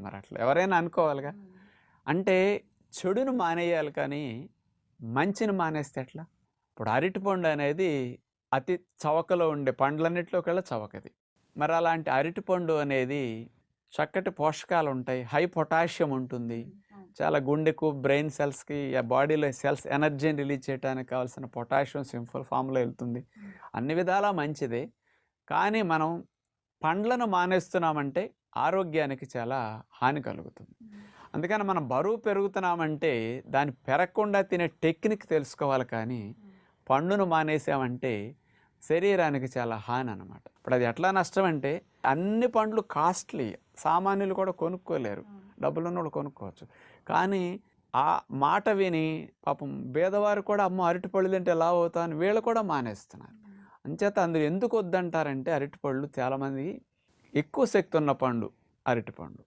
మరి అట్లా. ఎవరైనా అనుకోవాలిగా. అంటే చెడును మానేయాలి కానీ మంచిని మానేస్తే ఎట్లా? ఇప్పుడు అరటిపండు అనేది అతి చవకలో ఉండే పండ్లన్నిటిలో కల్లా చవకది. మరి అలాంటి అరటిపండు అనేది చక్కటి పోషకాలు ఉంటాయి. హై పొటాషియం ఉంటుంది. చాలా గుండెకు బ్రెయిన్ సెల్స్కి బాడీలో సెల్స్ ఎనర్జీని రిలీజ్ చేయడానికి కావాల్సిన పొటాషియం సింపుల్ ఫామ్లో వెళ్తుంది. అన్ని విధాలా మంచిదే. కానీ మనం పండ్లను మానేస్తున్నామంటే ఆరోగ్యానికి చాలా హాని కలుగుతుంది. అందుకని మనం బరువు పెరుగుతున్నామంటే దాన్ని పెరగకుండా తినే టెక్నిక్ తెలుసుకోవాలి కానీ పండును మానేసామంటే శరీరానికి చాలా హాని అనమాట ఇప్పుడు అది ఎట్లా నష్టం అంటే అన్ని పండ్లు కాస్ట్లీ సామాన్యులు కూడా కొనుక్కోలేరు. డబ్బులు ఉన్నోళ్ళు కొనుక్కోవచ్చు. కానీ ఆ మాట విని పాపం పేదవారు కూడా అమ్మ అరటిపళ్ళు తింటే లావు అవుతా అని వీళ్ళు కూడా మానేస్తున్నారు. అంచేత అందులో ఎందుకు వద్దంటారంటే అరటిపళ్ళు చాలామంది ఎక్కువ శక్తి ఉన్న పండు అరటిపండు